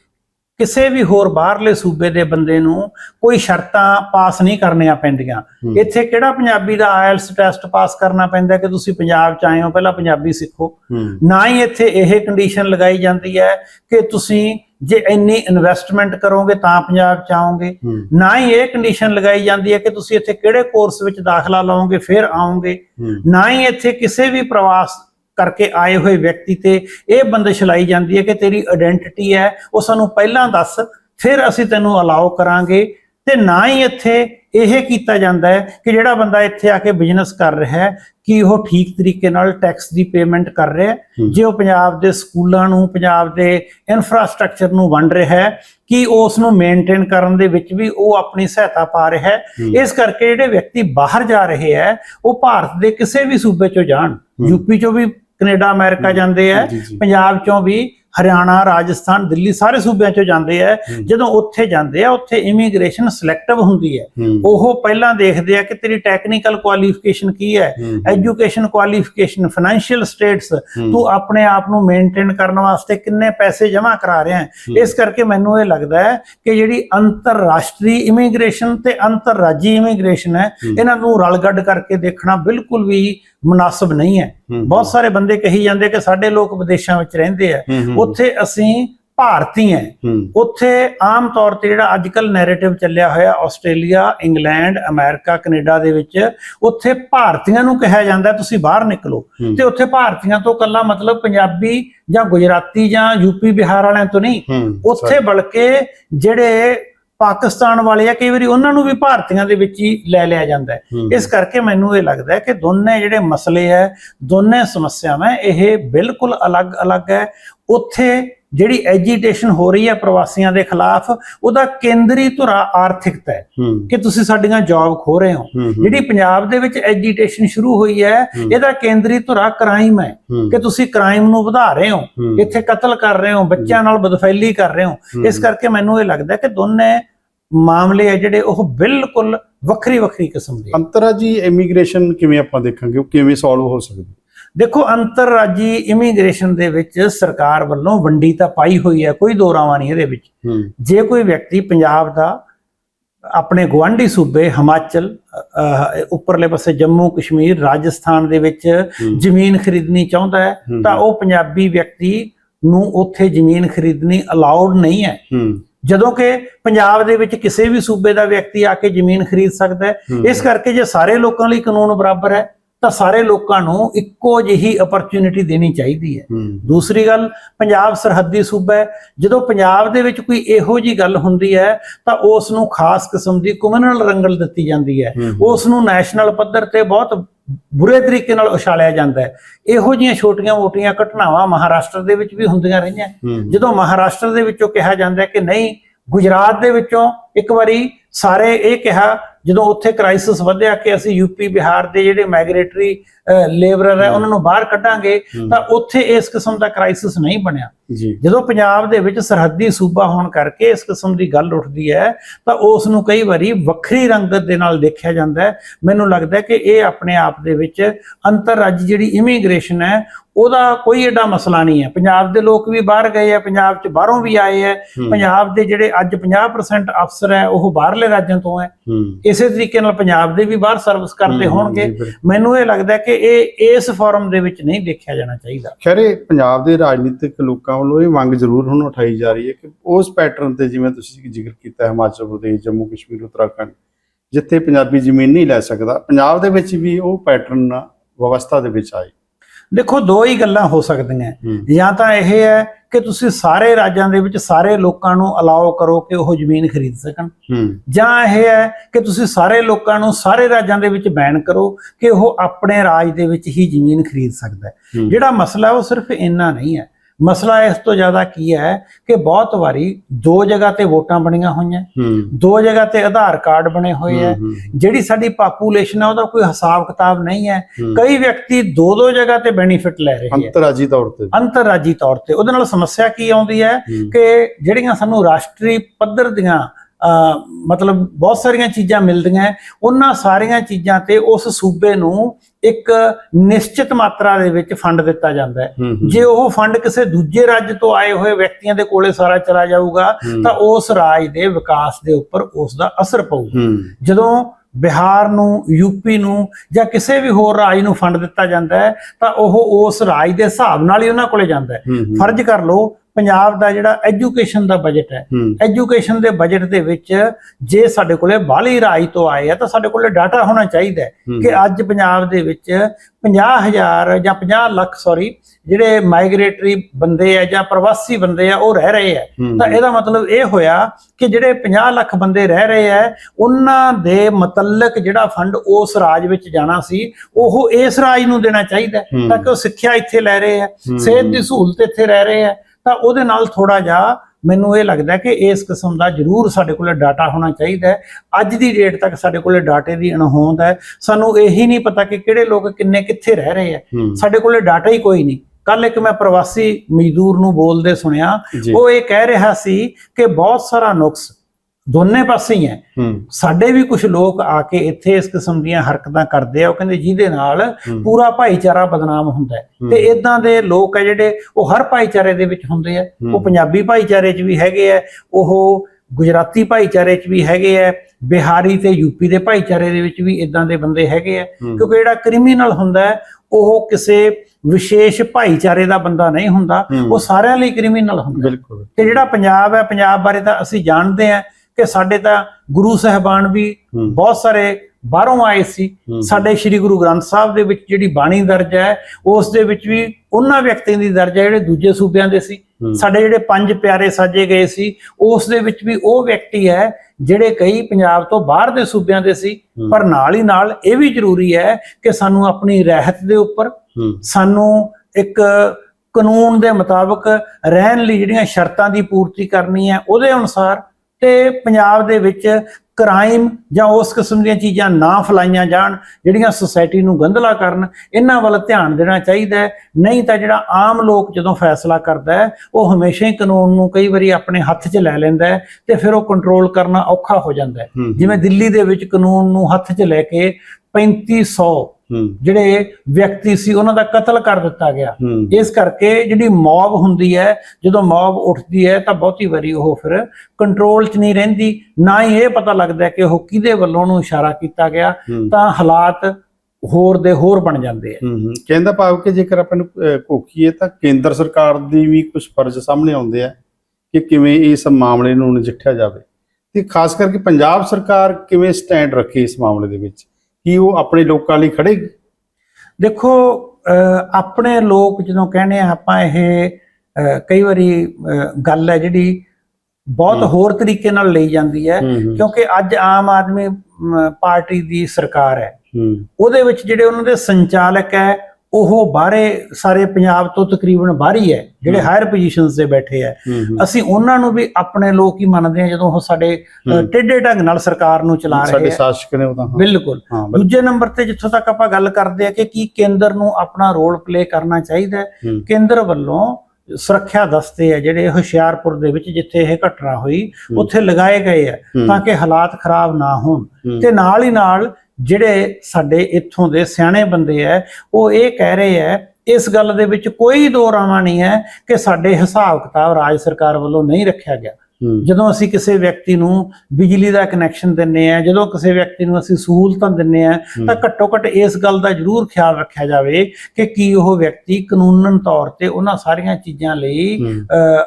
ਕਿਸੇ ਵੀ ਹੋਰ ਬਾਹਰਲੇ ਸੂਬੇ ਦੇ ਬੰਦੇ ਨੂੰ ਕੋਈ ਸ਼ਰਤਾਂ ਪਾਸ ਨਹੀਂ ਕਰਨੀਆਂ ਪੈਂਦੀਆਂ। ਇੱਥੇ ਕਿਹੜਾ ਪੰਜਾਬੀ ਦਾ ਆਇਲਸ ਟੈਸਟ ਪਾਸ ਕਰਨਾ ਪੈਂਦਾ ਕਿ ਤੁਸੀਂ ਪੰਜਾਬ ਚ ਆਏ ਹੋ ਪਹਿਲਾਂ ਪੰਜਾਬੀ ਸਿੱਖੋ। ਨਾ ਹੀ ਇੱਥੇ ਇਹ ਕੰਡੀਸ਼ਨ ਲਗਾਈ ਜਾਂਦੀ ਹੈ ਕਿ ਤੁਸੀਂ ਜੇ ਇੰਨੀ ਇਨਵੈਸਟਮੈਂਟ ਕਰੋਗੇ ਤਾਂ ਪੰਜਾਬ ਚ ਆਓਗੇ। ਹੂੰ। ਨਾ ਹੀ ਇਹ ਕੰਡੀਸ਼ਨ ਲਗਾਈ ਜਾਂਦੀ ਹੈ ਕਿ ਤੁਸੀਂ ਇੱਥੇ ਕਿਹੜੇ ਕੋਰਸ ਵਿੱਚ ਦਾਖਲਾ ਲਓਗੇ ਫਿਰ ਆਓਗੇ। ਹੂੰ। ਨਾ ਹੀ ਇੱਥੇ ਕਿਸੇ ਵੀ ਪ੍ਰਵਾਸ ਕਰਕੇ ਆਏ ਹੋਏ ਵਿਅਕਤੀ ਤੇ ਇਹ ਬੰਦਸ਼ ਲਾਈ ਜਾਂਦੀ ਹੈ ਕਿ ਤੇਰੀ ਆਇਡੈਂਟੀਟੀ ਹੈ ਉਹ ਸਾਨੂੰ ਪਹਿਲਾਂ ਦੱਸ ਫਿਰ ਅਸੀਂ ਤੈਨੂੰ ਅਲਾਉ ਕਰਾਂਗੇ। ਤੇ ਨਾ ਹੀ ਇੱਥੇ ਇਹ ਕੀਤਾ ਜਾਂਦਾ ਹੈ ਕਿ ਜਿਹੜਾ ਬੰਦਾ ਇੱਥੇ ਆ ਕੇ ਬਿਜ਼ਨਸ ਕਰ ਰਿਹਾ ਹੈ ਕਿ ਉਹ ਠੀਕ ਤਰੀਕੇ ਨਾਲ ਟੈਕਸ ਦੀ ਪੇਮੈਂਟ ਕਰ ਰਿਹਾ ਹੈ। ਜੇ ਉਹ ਪੰਜਾਬ ਦੇ ਸਕੂਲਾਂ ਨੂੰ ਪੰਜਾਬ ਦੇ ਇਨਫਰਾਸਟ੍ਰਕਚਰ ਨੂੰ ਵੰਡ ਰਿਹਾ ਹੈ ਕਿ ਉਸ ਨੂੰ ਮੇਨਟੇਨ ਕਰਨ ਦੇ ਵਿੱਚ ਵੀ ਉਹ ਆਪਣੀ ਸਹਾਇਤਾ ਪਾ ਰਿਹਾ ਹੈ। ਇਸ ਕਰਕੇ ਜਿਹੜੇ ਵਿਅਕਤੀ ਬਾਹਰ ਜਾ ਰਹੇ ਹੈ ਉਹ ਭਾਰਤ ਦੇ ਕਿਸੇ ਵੀ ਸੂਬੇ ਚੋਂ ਜਾਣ ਯੂਪੀ ਚੋਂ ਵੀ ਕੈਨੇਡਾ ਅਮਰੀਕਾ ਜਾਂਦੇ ਆ। ਪੰਜਾਬ ਚੋਂ ਵੀ ਹਰਿਆਣਾ ਰਾਜਸਥਾਨ ਦਿੱਲੀ ਸਾਰੇ ਸੂਬਿਆਂ ਚੋਂ ਜਾਂਦੇ ਆ। ਜਦੋਂ ਉੱਥੇ ਜਾਂਦੇ ਆ ਉੱਥੇ ਇਮੀਗ੍ਰੇਸ਼ਨ ਸਿਲੈਕਟਿਵ ਹੁੰਦੀ ਹੈ ਉਹ ਪਹਿਲਾਂ ਦੇਖਦੇ ਆ ਕਿ ਤੇਰੀ ਟੈਕਨੀਕਲ ਕੁਆਲੀਫਿਕੇਸ਼ਨ ਕੀ ਹੈ। Education qualification financial status. ਤੂੰ ਆਪਣੇ ਆਪ ਨੂੰ ਮੇਨਟੇਨ ਕਰਨ ਵਾਸਤੇ ਕਿੰਨੇ ਪੈਸੇ ਜਮ੍ਹਾਂ ਕਰਾ ਰਿਹਾ ਹੈ। ਇਸ ਕਰਕੇ ਮੈਨੂੰ ਇਹ ਲੱਗਦਾ ਹੈ ਕਿ ਜਿਹੜੀ ਅੰਤਰਰਾਸ਼ਟਰੀ ਇਮੀਗ੍ਰੇਸ਼ਨ ਤੇ ਅੰਤਰਰਾਜੀ ਇਮੀਗ੍ਰੇਸ਼ਨ ਹੈ। ਇਹਨਾਂ ਨੂੰ ਰਲਗੱਡ ਕਰਕੇ ਦੇਖਣਾ ਬਿਲਕੁਲ ਵੀ ਮੁਨਾਸਬ ਨਹੀਂ ਹੈ। ਬਹੁਤ ਸਾਰੇ ਬੰਦੇ ਕਹੀ ਜਾਂਦੇ ਕਿ ਸਾਡੇ ਲੋਕ ਵਿਦੇਸ਼ਾਂ ਵਿੱਚ ਰਹਿੰਦੇ ਆ। ਉੱਥੇ ਅਸੀਂ ਭਾਰਤੀ ਹੈ। ਉੱਥੇ ਆਮ ਤੌਰ ਤੇ ਜਿਹੜਾ ਅੱਜਕੱਲ ਨੈਰੇਟਿਵ ਚੱਲਿਆ ਹੋਇਆ ਆਸਟ੍ਰੇਲੀਆ ਇੰਗਲੈਂਡ ਅਮਰੀਕਾ ਕੈਨੇਡਾ ਦੇ ਵਿੱਚ ਉੱਥੇ ਭਾਰਤੀਆਂ ਨੂੰ ਕਿਹਾ ਜਾਂਦਾ ਤੁਸੀਂ ਬਾਹਰ ਨਿਕਲੋ। ਤੇ ਉੱਥੇ ਭਾਰਤੀਆਂ ਤੋਂ ਕੱਲਾ ਮਤਲਬ ਪੰਜਾਬੀ ਜਾਂ ਗੁਜਰਾਤੀ ਜਾਂ ਯੂਪੀ ਬਿਹਾਰ ਵਾਲਿਆਂ ਤੋਂ ਨਹੀਂ। ਉੱਥੇ ਬਲਕਿ ਜਿਹੜੇ ਪਾਕਿਸਤਾਨ ਵਾਲੇ ਆ ਕਈ ਵਾਰੀ ਉਹਨਾਂ ਨੂੰ ਵੀ ਭਾਰਤੀਆਂ ਦੇ ਵਿੱਚ ਹੀ ਲੈ ਲਿਆ ਜਾਂਦਾ ਹੂੰ। ਇਸ ਕਰਕੇ ਮੈਨੂੰ ਇਹ ਲੱਗਦਾ ਹੈ ਕਿ ਦੋਨੇ ਜਿਹੜੇ ਮਸਲੇ ਹੈ ਦੋਨੇ ਸਮੱਸਿਆਵਾਂ ਇਹ ਬਿਲਕੁਲ ਅਲੱਗ-ਅਲੱਗ ਹੈ। ਉੱਥੇ ਜਿਹੜੀ ਐਜੀਟੇਸ਼ਨ ਹੋ ਰਹੀ ਹੈ ਪ੍ਰਵਾਸੀਆਂ ਦੇ ਖਿਲਾਫ ਉਹਦਾ ਕੇਂਦਰੀ ਧੁਰਾ ਆਰਥਿਕਤਾ ਹੈ ਹੂੰ ਕਿ ਤੁਸੀਂ ਸਾਡੀਆਂ ਜੌਬ ਖੋ ਰਹੇ ਹੋ ਹੂੰ, ਹੂੰ। ਜਿਹੜੀ ਪੰਜਾਬ ਦੇ ਵਿੱਚ ਐਜੀਟੇਸ਼ਨ ਸ਼ੁਰੂ ਹੋਈ ਹੈ ਹੂੰ। ਇਹਦਾ ਕੇਂਦਰੀ ਧੁਰਾ ਕ੍ਰਾਈਮ ਹੈ ਹੂੰ। ਕਿ ਤੁਸੀਂ ਕ੍ਰਾਈਮ ਨੂੰ ਵਧਾ ਰਹੇ ਹੋ ਹੂੰ। ਇੱਥੇ ਕਤਲ ਕਰ ਰਹੇ ਹੋ ਬੱਚਿਆਂ ਨਾਲ ਬਦਫੈਲੀ ਕਰ ਰਹੇ ਹੋ ਹੂੰ। ਇਸ ਕਰਕੇ ਮੈਨੂੰ ਇਹ ਲੱਗਦਾ ਕਿ ਦੋਨੇ ਮਾਮਲੇ ਆ ਜਿਹੜੇ ਉਹ ਬਿਲਕੁਲ ਵੱਖਰੀ ਵੱਖਰੀ ਕਿਸਮ ਦੇ ਆ। ਅੰਤਰਰਾਜੀ ਇਮੀਗ੍ਰੇਸ਼ਨ ਕਿਵੇਂ ਆਪਾਂ ਦੇਖਾਂਗੇ ਉਹ ਕਿਵੇਂ ਸੋਲਵ ਹੋ ਸਕਦੀ ਦੇਖੋ ਅੰਤਰਰਾਜੀ ਇਮੀਗ੍ਰੇਸ਼ਨ ਦੇ ਵਿੱਚ ਸਰਕਾਰ ਵੱਲੋਂ ਵੰਡੀ ਤਾਂ ਪਾਈ ਹੋਈ ਹੈ ਕੋਈ ਦੋ ਰਾਵਾਂ ਨਹੀਂ ਇਹਦੇ ਵਿੱਚ ਜੇ ਕੋਈ ਵਿਅਕਤੀ ਪੰਜਾਬ ਦਾ ਆਪਣੇ ਗਵਾਂਢੀ ਸੂਬੇ ਹਿਮਾਚਲ ਉੱਪਰਲੇ ਪਾਸੇ ਜੰਮੂ ਕਸ਼ਮੀਰ ਰਾਜਸਥਾਨ ਦੇ ਵਿੱਚ। ਜ਼ਮੀਨ ਖਰੀਦਣੀ ਚਾਹੁੰਦਾ ਹੈ। ਤਾਂ ਉਹ ਪੰਜਾਬੀ ਵਿਅਕਤੀ ਨੂੰ ਉੱਥੇ ਜ਼ਮੀਨ ਖਰੀਦਣੀ ਅਲਾਉਡ ਨਹੀਂ ਹੈ ਜਦੋਂ ਕਿ ਪੰਜਾਬ ਦੇ ਵਿੱਚ ਕਿਸੇ ਵੀ ਸੂਬੇ ਦਾ ਵਿਅਕਤੀ ਆ ਕੇ ਜ਼ਮੀਨ ਖਰੀਦ ਸਕਦਾ ਹੂੰ। ਇਸ ਕਰਕੇ ਜੇ ਸਾਰੇ ਲੋਕਾਂ ਲਈ ਕਾਨੂੰਨ ਬਰਾਬਰ ਹੈ ਤਾਂ ਸਾਰੇ ਲੋਕਾਂ ਨੂੰ ਇੱਕੋ ਜਿਹੀ ਅਪਰਚੂਨਿਟੀ ਦੇਣੀ ਚਾਹੀਦੀ ਹੈ। ਦੂਸਰੀ ਗੱਲ ਪੰਜਾਬ ਸਰਹੱਦੀ ਸੂਬਾ ਹੈ। ਜਦੋਂ ਪੰਜਾਬ ਦੇ ਵਿੱਚ ਕੋਈ ਇਹੋ ਜੀ ਗੱਲ ਹੁੰਦੀ ਹੈ ਤਾਂ ਉਸ ਨੂੰ ਖਾਸ ਕਿਸਮ ਦੀ ਕਮਿਊਨਲ ਰੰਗਲ ਦਿੱਤੀ ਜਾਂਦੀ ਹੈ। ਉਸ ਨੂੰ ਨੈਸ਼ਨਲ ਪੱਧਰ ਤੇ ਬਹੁਤ ਬੁਰੇ ਤਰੀਕੇ ਨਾਲ ਉਛਾਲਿਆ ਜਾਂਦਾ ਹੈ। ਇਹੋ ਜਿਹੀਆਂ ਛੋਟੀਆਂ-ਮੋਟੀਆਂ ਘਟਨਾਵਾਂ ਮਹਾਰਾਸ਼ਟਰ ਦੇ ਵਿੱਚ ਵੀ ਹੁੰਦੀਆਂ ਰਹੀਆਂ। ਜਦੋਂ ਮਹਾਰਾਸ਼ਟਰ ਦੇ ਵਿੱਚੋਂ ਕਿਹਾ ਜਾਂਦਾ ਹੈ ਕਿ ਨਹੀਂ ਗੁਜਰਾਤ ਦੇ ਵਿੱਚੋਂ ਇੱਕ ਵਾਰੀ ਸਾਰੇ ਇਹ ਕਿਹਾ ਜਦੋਂ ਉੱਥੇ ਕ੍ਰਾਈਸਿਸ ਵਧਿਆ ਕਿ ਅਸੀਂ ਯੂਪੀ ਬਿਹਾਰ ਦੇ ਜਿਹੜੇ ਮਾਈਗ੍ਰੇਟਰੀ ਲੇਬਰਰ ਹੈ ਉਹਨਾਂ ਨੂੰ ਬਾਹਰ ਕੱਢਾਂਗੇ। ਤਾਂ ਉੱਥੇ ਇਸ ਕਿਸਮ ਦਾ ਕ੍ਰਾਈਸਿਸ ਨਹੀਂ ਬਣਿਆ। ਜਦੋਂ ਪੰਜਾਬ ਦੇ ਵਿੱਚ ਸਰਹੱਦੀ ਸੂਬਾ ਹੋਣ ਕਰਕੇ ਇਸ ਕਿਸਮ ਦੀ ਗੱਲ ਉੱਠਦੀ ਹੈ ਤਾਂ ਉਸ ਨੂੰ ਕਈ ਵਾਰੀ ਵੱਖਰੀ ਰੰਗਤ ਦੇ ਨਾਲ ਦੇਖਿਆ ਜਾਂਦਾ ਹੈ। ਮੈਨੂੰ ਲੱਗਦਾ ਕਿ ਇਹ ਆਪਣੇ ਆਪ ਦੇ ਵਿੱਚ ਅੰਤਰਰਾਜੀ ਜਿਹੜੀ ਇਮੀਗ੍ਰੇਸ਼ਨ ਹੈ ਉਹਦਾ ਕੋਈ ਏਡਾ ਮਸਲਾ ਨਹੀਂ ਹੈ। ਪੰਜਾਬ ਦੇ ਲੋਕ ਵੀ ਬਾਹਰ ਗਏ ਆ ਪੰਜਾਬ 'ਚ ਬਾਹਰੋਂ ਵੀ ਆਏ ਹੂੰ। ਪੰਜਾਬ ਦੇ ਜਿਹੜੇ ਅੱਜ 50% ਅਫਸਰ ਹੈ ਉਹ ਬਾਹਰਲੇ ਰਾਜਾਂ ਤੋਂ ਹੈ। ਇਸੇ ਤਰੀਕੇ ਨਾਲ ਪੰਜਾਬ ਦੇ ਵੀ ਬਾਹਰ ਸਰਵਿਸ ਕਰਦੇ ਹੋਣਗੇ। ਮੈਨੂੰ ਇਹ ਲੱਗਦਾ ਕਿ ਇਹ, ਇਸ ਫੋਰਮ ਦੇ ਵਿੱਚ ਨਹੀਂ ਦੇਖਿਆ ਜਾਣਾ ਚਾਹੀਦਾ। ਖੈਰ, ਇਹ ਪੰਜਾਬ ਦੇ ਰਾਜਨੀਤਿਕ ਲੋਕਾਂ ਵੱਲੋਂ ਇਹ ਮੰਗ ਜ਼ਰੂਰ ਹੁਣ ਉਠਾਈ ਜਾ ਰਹੀ ਹੈ ਕਿ ਉਸ ਪੈਟਰਨ ਤੇ ਜਿਵੇਂ ਤੁਸੀਂ ਜ਼ਿਕਰ ਕੀਤਾ, ਹਿਮਾਚਲ ਪ੍ਰਦੇਸ਼, ਜੰਮੂ ਕਸ਼ਮੀਰ, ਉੱਤਰਾਖੰਡ, ਜਿੱਥੇ ਪੰਜਾਬੀ ਜ਼ਮੀਨ ਨਹੀਂ ਲੈ ਸਕਦਾ, ਪੰਜਾਬ ਦੇ ਵਿੱਚ ਵੀ ਉਹ ਪੈਟਰਨ ਵਿਵਸਥਾ ਦੇ ਵਿੱਚ ਆਏ। ਦੇਖੋ ਦੋ ਹੀ ਗੱਲਾਂ ਹੋ ਸਕਦੀਆਂ। ਜਾਂ ਤਾਂ ਇਹ ਹੈ ਕਿ ਤੁਸੀਂ ਸਾਰੇ ਰਾਜਾਂ ਦੇ ਵਿੱਚ ਸਾਰੇ ਲੋਕਾਂ ਨੂੰ ਅਲਾਉ ਕਰੋ ਕਿ ਉਹ ਜ਼ਮੀਨ ਖਰੀਦ ਸਕਣ। ਜਾਂ ਇਹ ਹੈ ਕਿ ਤੁਸੀਂ ਸਾਰੇ ਲੋਕਾਂ ਨੂੰ ਸਾਰੇ ਰਾਜਾਂ ਦੇ ਵਿੱਚ ਬੈਨ ਕਰੋ ਕਿ ਉਹ ਆਪਣੇ ਰਾਜ ਦੇ ਵਿੱਚ ਹੀ ਜ਼ਮੀਨ ਖਰੀਦ ਸਕਦਾ। ਜਿਹੜਾ ਮਸਲਾ ਉਹ ਸਿਰਫ ਇੰਨਾ ਨਹੀਂ ਹੈ। ਮਸਲਾ ਇਸ ਤੋਂ ਜ਼ਿਆਦਾ ਕੀ ਹੈ ਕਿ ਬਹੁਤ ਵਾਰੀ ਦੋ ਜਗ੍ਹਾ ਤੇ ਵੋਟਾਂ ਬਣੀਆਂ ਹੋਈਆਂ ਦੋ ਜਗ੍ਹਾ ਤੇ ਆਧਾਰ ਕਾਰਡ ਬਣੇ ਹੋਏ ਹੂੰ, ਜਿਹੜੀ ਸਾਡੀ ਪਾਪੂਲੇਸ਼ਨ ਹੈ ਉਹਦਾ ਕੋਈ ਹਿਸਾਬ ਕਿਤਾਬ ਨਹੀਂ ਹੈ। ਕਈ ਵਿਅਕਤੀ ਦੋ ਦੋ ਜਗ੍ਹਾ ਤੇ ਬੈਨੀਫਿਟ ਲੈ ਰਹੇ ਹੈ। ਅੰਤਰਰਾਜੀ ਤੌਰ ਤੇ। ਅੰਤਰਰਾਜੀ ਤੌਰ ਤੇ। ਉਹਦੇ ਨਾਲ ਸਮੱਸਿਆ ਕੀ ਆਉਂਦੀ ਹੈ। ਕਿ ਜਿਹੜੀਆਂ ਸਾਨੂੰ ਰਾਸ਼ਟਰੀ ਪੱਧਰ ਦੀਆਂ ਮਤਲਬ ਬਹੁਤ ਸਾਰੀਆਂ ਚੀਜ਼ਾਂ ਮਿਲਦੀਆਂ ਉਹਨਾਂ ਸਾਰੀਆਂ ਚੀਜ਼ਾਂ ਤੇ ਉਸ ਸੂਬੇ ਨੂੰ ਇੱਕ ਨਿਸ਼ਚਿਤ ਮਾਤਰਾ ਦੇ ਵਿੱਚ ਫੰਡ ਦਿੱਤਾ ਜਾਂਦਾ ਹੈ। ਜੇ ਉਹ ਫੰਡ ਕਿਸੇ ਦੂਜੇ ਰਾਜ ਤੋਂ ਆਏ ਹੋਏ ਵਿਅਕਤੀਆਂ ਦੇ ਕੋਲੇ ਸਾਰਾ ਚਲਾ ਜਾਊਗਾ। ਤਾਂ ਉਸ ਰਾਜ ਦੇ ਵਿਕਾਸ ਦੇ ਉੱਪਰ ਉਸ ਦਾ ਅਸਰ ਪਊਗਾ ਜਦੋਂ ਬਿਹਾਰ ਨੂੰ ਯੂਪੀ ਨੂੰ ਜਾਂ ਕਿਸੇ ਵੀ ਹੋਰ ਰਾਜ ਨੂੰ ਫੰਡ ਦਿੱਤਾ ਜਾਂਦਾ ਹੈ ਤਾਂ ਉਹ ਉਸ ਰਾਜ ਦੇ ਹਿਸਾਬ ਨਾਲ ਹੀ ਉਹਨਾਂ ਕੋਲੇ ਜਾਂਦਾ ਹੂੰ। ਫਰਜ਼ ਕਰ ਲਓ ਪੰਜਾਬ ਦਾ ਜਿਹੜਾ ਐਜੂਕੇਸ਼ਨ ਦਾ ਬਜਟ ਹੈ ਐਜੂਕੇਸ਼ਨ ਦੇ ਬਜਟ ਦੇ ਵਿੱਚ ਜੇ ਸਾਡੇ ਕੋਲੇ ਬਾਹਲੀ ਰਾਜ ਤੋਂ ਆਏ ਆ ਤਾਂ ਸਾਡੇ ਕੋਲੇ ਡਾਟਾ ਹੋਣਾ ਚਾਹੀਦਾ। ਕਿ ਅੱਜ ਪੰਜਾਬ ਦੇ ਵਿੱਚ 50000 ਜਾਂ 50 ਲੱਖ ਸੌਰੀ ਜਿਹੜੇ ਮਾਈਗ੍ਰੇਟਰੀ ਬੰਦੇ ਆ ਜਾਂ ਪ੍ਰਵਾਸੀ ਬੰਦੇ ਆ ਉਹ ਰਹਿ ਰਹੇ ਆ। ਤਾਂ ਇਹਦਾ ਮਤਲਬ ਇਹ ਹੋਇਆ ਕਿ ਜਿਹੜੇ 50 ਲੱਖ ਬੰਦੇ ਰਹਿ ਰਹੇ ਆ ਉਹਨਾਂ ਦੇ ਮਤਲਕ ਜਿਹੜਾ ਫੰਡ ਉਸ ਰਾਜ ਵਿੱਚ ਜਾਣਾ ਸੀ ਉਹ ਇਸ ਰਾਜ ਨੂੰ ਦੇਣਾ ਚਾਹੀਦਾ। ਤਾਂ ਕਿ ਉਹ ਸਿੱਖਿਆ ਇੱਥੇ ਲੈ ਰਹੇ ਆ। ਸਿਹਤ ਦੀ ਸਹੂਲਤ ਇੱਥੇ ਰਹਿ ਰਹੇ ਆ ਤਾਂ ਉਹਦੇ ਨਾਲ ਥੋੜਾ ਜਿਹਾ ਮੈਨੂੰ ਇਹ ਲੱਗਦਾ ਕਿ ਇਸ ਕਿਸਮ ਦਾ ਜ਼ਰੂਰ ਸਾਡੇ ਕੋਲੇ ਡਾਟਾ ਹੋਣਾ ਚਾਹੀਦਾ ਅੱਜ ਦੀ ਡੇਟ ਤੱਕ ਸਾਡੇ ਕੋਲੇ ਡਾਟੇ ਦੀ ਅਣਹੋਂਦ ਹੈ। ਸਾਨੂੰ ਇਹੀ ਨਹੀਂ ਪਤਾ ਕਿ ਕਿਹੜੇ ਲੋਕ ਕਿੰਨੇ ਕਿੱਥੇ ਰਹਿ ਰਹੇ ਆ ਸਾਡੇ ਕੋਲੇ ਡਾਟਾ ਹੀ ਕੋਈ ਨਹੀਂ। ਕੱਲ ਇੱਕ ਮੈਂ ਪ੍ਰਵਾਸੀ ਮਜ਼ਦੂਰ ਨੂੰ ਬੋਲਦੇ ਸੁਣਿਆ। ਉਹ ਇਹ ਕਹਿ ਰਿਹਾ ਸੀ ਕਿ ਬਹੁਤ ਸਾਰਾ ਨੁਕਸ ਦੋਨੇ ਪਾਸੇ ਹੀ ਹੈ ਹੂੰ ਸਾਡੇ ਵੀ ਕੁਝ ਲੋਕ ਆ ਕੇ ਇੱਥੇ ਇਸ ਕਿਸਮ ਦੀਆਂ ਹਰਕਤਾਂ ਕਰਦੇ ਆ ਉਹ ਕਹਿੰਦੇ ਜਿਹਦੇ ਨਾਲ ਹੂੰ। ਪੂਰਾ ਭਾਈਚਾਰਾ ਬਦਨਾਮ ਹੁੰਦਾ ਹੈ ਹੂੰ। ਤੇ ਇਦਾਂ ਦੇ ਲੋਕ ਆ ਜਿਹੜੇ ਉਹ ਹਰ ਭਾਈਚਾਰੇ ਦੇ ਵਿੱਚ ਹੁੰਦੇ ਆ ਹੂੰ। ਉਹ ਪੰਜਾਬੀ ਭਾਈਚਾਰੇ 'ਚ ਵੀ ਹੈਗੇ ਆ ਉਹ ਗੁਜਰਾਤੀ ਭਾਈਚਾਰੇ 'ਚ ਵੀ ਹੈਗੇ ਆ ਬਿਹਾਰੀ ਤੇ ਯੂਪੀ ਦੇ ਭਾਈਚਾਰੇ ਦੇ ਵਿੱਚ ਵੀ ਇਦਾਂ ਦੇ ਬੰਦੇ ਹੈਗੇ ਆ ਹੂੰ। ਕਿਉਂਕਿ ਜਿਹੜਾ ਕ੍ਰਿਮੀਨਲ ਹੁੰਦਾ ਹੈ ਉਹ ਕਿਸੇ ਵਿਸ਼ੇਸ਼ ਭਾਈਚਾਰੇ ਦਾ ਬੰਦਾ ਨਹੀਂ ਹੁੰਦਾ ਹੂੰ। ਉਹ ਸਾਰਿਆਂ ਲਈ ਕ੍ਰਿਮੀਨਲ ਹੁੰਦਾ ਹੈ। ਤੇ ਜਿਹੜਾ ਪੰਜਾਬ ਹੈ ਪੰਜਾਬ ਬਾਰੇ ਤਾਂ ਅਸੀਂ ਜਾਣਦੇ ਹਾਂ ਕਿ ਸਾਡੇ ਤਾਂ ਗੁਰੂ ਸਾਹਿਬਾਨ ਵੀ। ਬਹੁਤ ਸਾਰੇ ਬਾਹਰੋਂ ਆਏ ਸੀ। ਸਾਡੇ ਸ੍ਰੀ ਗੁਰੂ ਗ੍ਰੰਥ ਸਾਹਿਬ ਦੇ ਵਿੱਚ ਜਿਹੜੀ ਬਾਣੀ ਦਰਜ ਹੈ ਉਸ ਦੇ ਵਿੱਚ ਵੀ ਉਹਨਾਂ ਵਿਅਕਤੀਆਂ ਦੀ ਦਰਜ ਹੈ ਜਿਹੜੇ ਦੂਜੇ ਸੂਬਿਆਂ ਦੇ ਸੀ। ਸਾਡੇ ਜਿਹੜੇ ਪੰਜ ਪਿਆਰੇ ਸਾਜੇ ਗਏ ਸੀ ਉਸ ਦੇ ਵਿੱਚ ਵੀ ਉਹ ਵਿਅਕਤੀ ਹੈ ਜਿਹੜੇ ਕਈ ਪੰਜਾਬ ਤੋਂ ਬਾਹਰ ਦੇ ਸੂਬਿਆਂ ਦੇ ਸੀ। ਪਰ ਨਾਲ ਹੀ ਨਾਲ ਇਹ ਵੀ ਜ਼ਰੂਰੀ ਹੈ ਕਿ ਸਾਨੂੰ ਆਪਣੀ ਰਹਿਤ ਦੇ ਉੱਪਰ ਸਾਨੂੰ ਇੱਕ ਕਾਨੂੰਨ ਦੇ ਮੁਤਾਬਕ ਰਹਿਣ ਲਈ ਜਿਹੜੀਆਂ ਸ਼ਰਤਾਂ ਦੀ ਪੂਰਤੀ ਕਰਨੀ ਹੈ ਉਹਦੇ ਅਨੁਸਾਰ ਤੇ ਪੰਜਾਬ ਦੇ ਵਿੱਚ ਕ੍ਰਾਈਮ ਜਾਂ ਉਸ ਕਿਸਮ ਦੀਆਂ ਚੀਜ਼ਾਂ ਨਾ ਫਲਾਈਆਂ ਜਾਣ ਜਿਹੜੀਆਂ ਸੁਸਾਇਟੀ ਨੂੰ ਗੰਧਲਾ ਕਰਨ ਇਹਨਾਂ ਵੱਲ ਧਿਆਨ ਦੇਣਾ ਚਾਹੀਦਾ ਹੈ ਨਹੀਂ ਤਾਂ ਜਿਹੜਾ ਆਮ ਲੋਕ ਜਦੋਂ ਫੈਸਲਾ ਕਰਦਾ ਹੈ ਉਹ ਹਮੇਸ਼ਾ ਹੀ ਕਾਨੂੰਨ ਨੂੰ ਕਈ ਵਾਰੀ ਆਪਣੇ ਹੱਥ 'ਚ ਲੈ ਲੈਂਦਾ ਹੈ ਤੇ ਫਿਰ ਉਹ ਕੰਟਰੋਲ ਕਰਨਾ ਔਖਾ ਹੋ ਜਾਂਦਾ ਹੈ। ਜਿਵੇਂ ਦਿੱਲੀ ਦੇ ਵਿੱਚ ਕਾਨੂੰਨ ਨੂੰ ਹੱਥ 'ਚ ਲੈ ਕੇ 3500 ਹੂੰ ਜਿਹੜੇ ਵਿਅਕਤੀ ਸੀ ਉਹਨਾਂ ਦਾ ਕਤਲ ਕਰ ਦਿੱਤਾ ਗਿਆ। ਇਸ ਕਰਕੇ ਜਿਹੜੀ ਮੌਬ ਹੁੰਦੀ ਹੈ ਜਦੋਂ ਮੌਬ ਉੱਠਦੀ ਹੈ ਤਾਂ ਬਹੁਤੀ ਵਾਰੀ ਉਹ ਫਿਰ ਕੰਟਰੋਲ 'ਚ ਨਹੀਂ ਰਹਿੰਦੀ। ਨਾ ਹੀ ਇਹ ਪਤਾ ਲੱਗਦਾ ਕਿ ਉਹ ਕਿਹਦੇ ਵੱਲੋਂ ਨੂੰ ਇਸ਼ਾਰਾ ਕੀਤਾ ਗਿਆ ਤਾਂ ਹਾਲਾਤ ਹੋਰ ਦੇ ਹੋਰ ਬਣ ਜਾਂਦੇ ਆ। ਕਹਿੰਦਾ ਭਾਵ ਕਿ ਜੇਕਰ ਆਪਾਂ ਨੂੰ ਘੋਖੀਏ ਤਾਂ ਕੇਂਦਰ ਸਰਕਾਰ ਦੀ ਵੀ ਕੁਝ ਫਰਜ਼ ਸਾਹਮਣੇ ਆਉਂਦੇ ਆ ਕਿ ਕਿਵੇਂ ਇਸ ਮਾਮਲੇ ਨੂੰ ਨਜਿੱਠਿਆ ਜਾਵੇ। ਤੇ ਖਾਸ ਕਰਕੇ ਪੰਜਾਬ ਸਰਕਾਰ ਕਿਵੇਂ ਸਟੈਂਡ ਰੱਖੇ ਇਸ ਮਾਮਲੇ ਦੇ ਵਿੱਚ? ਕੀ ਉਹ ਆਪਣੇ ਲੋਕਾਂ ਲਈ ਖੜੇਗੀ ਦੇਖੋ ਆਪਣੇ ਲੋਕ ਜਦੋਂ ਕਹਿੰਦੇ ਆ ਆਪਾਂ ਇਹ ਕਈ ਵਾਰੀ ਗੱਲ ਹੈ ਜਿਹੜੀ ਬਹੁਤ। ਹੋਰ ਤਰੀਕੇ ਨਾਲ ਲਈ ਜਾਂਦੀ ਹੈ ਕਿਉਂਕਿ ਅੱਜ ਆਮ ਆਦਮੀ ਪਾਰਟੀ ਦੀ ਸਰਕਾਰ ਹੂੰ। ਉਹਦੇ ਵਿੱਚ ਜਿਹੜੇ ਉਹਨਾਂ ਦੇ ਸੰਚਾਲਕ ਹੈ ਉਹ ਬਾਹਰੇ ਸਾਰੇ ਪੰਜਾਬ ਤੋਂ ਤਕਰੀਬਨ ਬਾਹਰ ਹੀ ਜਿਹੜੇ। ਹਾਇਰ ਪੋਜੀਸ਼ਨਸ ਤੇ ਬੈਠੇ ਹੂੰ। ਅਸੀਂ ਉਹਨਾਂ ਨੂੰ ਵੀ ਆਪਣੇ ਲੋਕ ਹੀ ਮੰਨਦੇ ਆ ਜਦੋਂ ਉਹ ਸਾਡੇ। ਟੇਢੇ ਢੰਗ ਨਾਲ ਸਰਕਾਰ ਨੂੰ ਚਲਾ ਰਹੇ ਸਾਡੇ ਸ਼ਾਸਕ ਨੇ ਉਹ ਤਾਂ ਬਿਲਕੁਲ। ਦੂਜੇ ਨੰਬਰ ਤੇ ਜਿੱਥੋਂ ਤੱਕ ਆਪਾਂ ਗੱਲ ਕਰਦੇ ਆ ਕਿ ਕੀ ਕੇਂਦਰ ਨੂੰ ਆਪਣਾ ਰੋਲ ਪਲੇ ਕਰਨਾ ਚਾਹੀਦਾ ਕੇਂਦਰ ਵੱਲੋਂ ਸੁਰੱਖਿਆ ਦਸਤੇ ਆ ਜਿਹੜੇ ਹੁਸ਼ਿਆਰਪੁਰ ਦੇ ਵਿੱਚ ਜਿੱਥੇ ਇਹ ਘਟਨਾ ਹੋਈ। ਉੱਥੇ ਲਗਾਏ ਗਏ ਆ ਤਾਂ ਕਿ ਹਾਲਾਤ ਖਰਾਬ ਨਾ ਹੋਣ ਤੇ ਨਾਲ ਹੀ ਨਾਲ ਜਿਹੜੇ ਸਾਡੇ ਇੱਥੋਂ ਦੇ ਸਿਆਣੇ ਬੰਦੇ ਆ ਉਹ ਇਹ ਕਹਿ ਰਹੇ ਆ ਇਸ ਗੱਲ ਦੇ ਵਿੱਚ ਕੋਈ ਦੋ ਰਾਵਾਂ ਨਹੀਂ ਹੈ ਕਿ ਸਾਡੇ ਹਿਸਾਬ ਕਿਤਾਬ ਰਾਜ ਸਰਕਾਰ ਵੱਲੋਂ ਨਹੀਂ ਰੱਖਿਆ ਗਿਆ। ਜਦੋਂ ਅਸੀਂ ਕਿਸੇ ਵਿਅਕਤੀ ਨੂੰ ਬਿਜਲੀ ਦਾ ਕਨੈਕਸ਼ਨ ਦਿੰਨੇ ਆ ਜਦੋਂ ਕਿਸੇ ਵਿਅਕਤੀ ਨੂੰ ਅਸੀਂ ਸਹੂਲਤਾਂ ਦਿੰਨੇ ਆ ਤਾਂ ਘੱਟੋ ਘੱਟ ਇਸ ਗੱਲ ਦਾ ਜ਼ਰੂਰ ਖਿਆਲ ਰੱਖਿਆ ਜਾਵੇ ਕਿ ਕੀ ਉਹ ਵਿਅਕਤੀ ਕਾਨੂੰਨਨ ਤੌਰ ਤੇ ਉਹਨਾਂ ਸਾਰੀਆਂ ਚੀਜ਼ਾਂ ਲਈ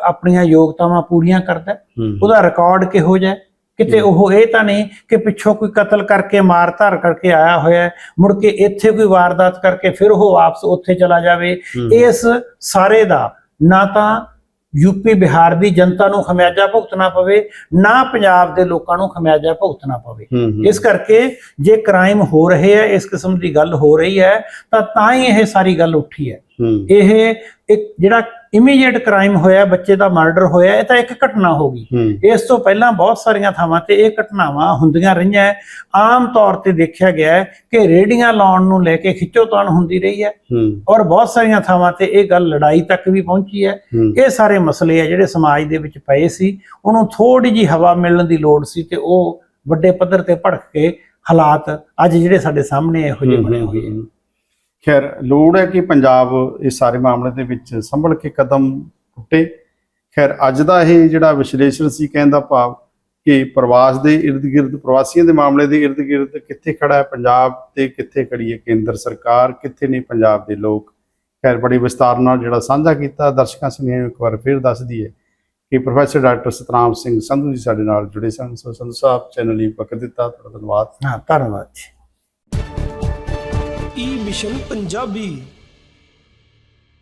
ਆਪਣੀਆਂ ਯੋਗਤਾਵਾਂ ਪੂਰੀਆਂ ਕਰਦਾ। ਉਹਦਾ ਰਿਕਾਰਡ ਕਿਹੋ ਜਿਹਾ? ਕਿਤੇ। ਉਹ ਇਹ ਤਾਂ ਨਹੀਂ ਕਿ ਪਿੱਛੋਂ ਕੋਈ ਕਤਲ ਕਰਕੇ ਮਾਰ ਧਾਰ ਕਰਕੇ ਆਇਆ ਹੋਇਆ ਮੁੜ ਕੇ ਇੱਥੇ ਕੋਈ ਵਾਰਦਾਤ ਕਰਕੇ ਫਿਰ ਉਹ ਵਾਪਸ ਉੱਥੇ ਚਲਾ ਜਾਵੇ। ਇਸ ਸਾਰੇ ਦਾ ਨਾ ਤਾਂ ਯੂਪੀ ਬਿਹਾਰ ਦੀ ਜਨਤਾ ਨੂੰ ਖਮਿਆਜਾ ਭੁਗਤਣਾ ਪਵੇ ਨਾ ਪੰਜਾਬ ਦੇ ਲੋਕਾਂ ਨੂੰ ਖਮਿਆਜਾ ਭੁਗਤਣਾ ਪਵੇ। ਇਸ ਕਰਕੇ ਜੇ ਕ੍ਰਾਈਮ ਹੋ ਰਹੇ ਹੈ ਇਸ ਕਿਸਮ ਦੀ ਗੱਲ ਹੋ ਰਹੀ ਹੈ ਤਾਂ ਤਾਂ ਹੀ ਇਹ ਸਾਰੀ ਗੱਲ ਉੱਠੀ ਹੂੰ, ਇਹ ਇੱਕ ਜਿਹੜਾ ਇਮੀਡੀਏਟ ਕ੍ਰਾਈਮ ਹੋਇਆ ਬੱਚੇ ਦਾ ਮਰਡਰ ਹੋਇਆ ਇਹ ਤਾਂ ਇੱਕ ਘਟਨਾ ਹੋ ਗਈ। ਇਸ ਤੋਂ ਪਹਿਲਾਂ ਬਹੁਤ ਸਾਰੀਆਂ ਥਾਵਾਂ ਤੇ ਇਹ ਘਟਨਾਵਾਂ ਹੁੰਦੀਆਂ ਰਹੀਆਂ। ਆਮ ਤੌਰ ਤੇ ਦੇਖਿਆ ਗਿਆ ਕਿ ਰੇੜੀਆਂ ਲਾਉਣ ਨੂੰ ਲੈ ਕੇ ਖਿੱਚੋਤਾਣ ਹੁੰਦੀ ਰਹੀ ਹੈ। ਔਰ ਬਹੁਤ ਸਾਰੀਆਂ ਥਾਵਾਂ ਤੇ ਇਹ ਗੱਲ ਲੜਾਈ ਤੱਕ ਵੀ ਪਹੁੰਚੀ ਹੈ। ਇਹ ਸਾਰੇ ਮਸਲੇ ਆ ਜਿਹੜੇ ਸਮਾਜ ਦੇ ਵਿੱਚ ਪਏ ਸੀ। ਉਹਨੂੰ ਥੋੜੀ ਜੀ ਹਵਾ ਮਿਲਣ ਦੀ ਲੋੜ ਸੀ ਤੇ ਉਹ ਵੱਡੇ ਪੱਧਰ ਤੇ ਭੜਕ ਕੇ ਹਾਲਾਤ ਅੱਜ ਜਿਹੜੇ ਸਾਡੇ ਸਾਹਮਣੇ ਇਹੋ ਜਿਹੇ ਬਣੇ ਹੋਏ ਆ। ਖੈਰ, ਲੋੜ ਹੈ ਕਿ ਪੰਜਾਬ ਇਹ ਸਾਰੇ ਮਾਮਲੇ ਦੇ ਵਿੱਚ ਸੰਭਲ ਕੇ ਕਦਮ ਪੁੱਟੇ। ਖੈਰ, ਅੱਜ ਦਾ ਇਹ ਜਿਹੜਾ ਵਿਸ਼ਲੇਸ਼ਣ ਸੀ ਕਹਿੰਦਾ ਭਾਵ ਕਿ ਪ੍ਰਵਾਸ ਦੇ ਇਰਦ ਗਿਰਦ ਪ੍ਰਵਾਸੀਆਂ ਦੇ ਮਾਮਲੇ ਦੇ ਇਰਦ ਗਿਰਦ ਕਿੱਥੇ ਖੜਾ ਹੈ ਪੰਜਾਬ ਤੇ ਕਿੱਥੇ ਖੜੀ ਹੈ ਕੇਂਦਰ ਸਰਕਾਰ, ਕਿੱਥੇ ਨੇ ਪੰਜਾਬ ਦੇ ਲੋਕ। ਖੈਰ, ਬੜੀ ਵਿਸਤਾਰ ਨਾਲ ਜਿਹੜਾ ਸਾਂਝਾ ਕੀਤਾ, ਦਰਸ਼ਕਾਂ ਸਮੇਂ ਇੱਕ ਵਾਰ ਫਿਰ ਦੱਸ ਦਈਏ ਕਿ ਪ੍ਰੋਫੈਸਰ ਡਾਕਟਰ ਸਤਨਾਮ ਸਿੰਘ ਸੰਧੂ ਜੀ ਸਾਡੇ ਨਾਲ ਜੁੜੇ ਸਨ। ਸੋ ਸੰਧੂ ਸਾਹਿਬ, ਚੈਨਲ ਲਈ ਵਕਤ ਦਿੱਤਾ, ਤੁਹਾਡਾ ਧੰਨਵਾਦ। ਹਾਂ, ਧੰਨਵਾਦ ਜੀ। E mission Punjabi.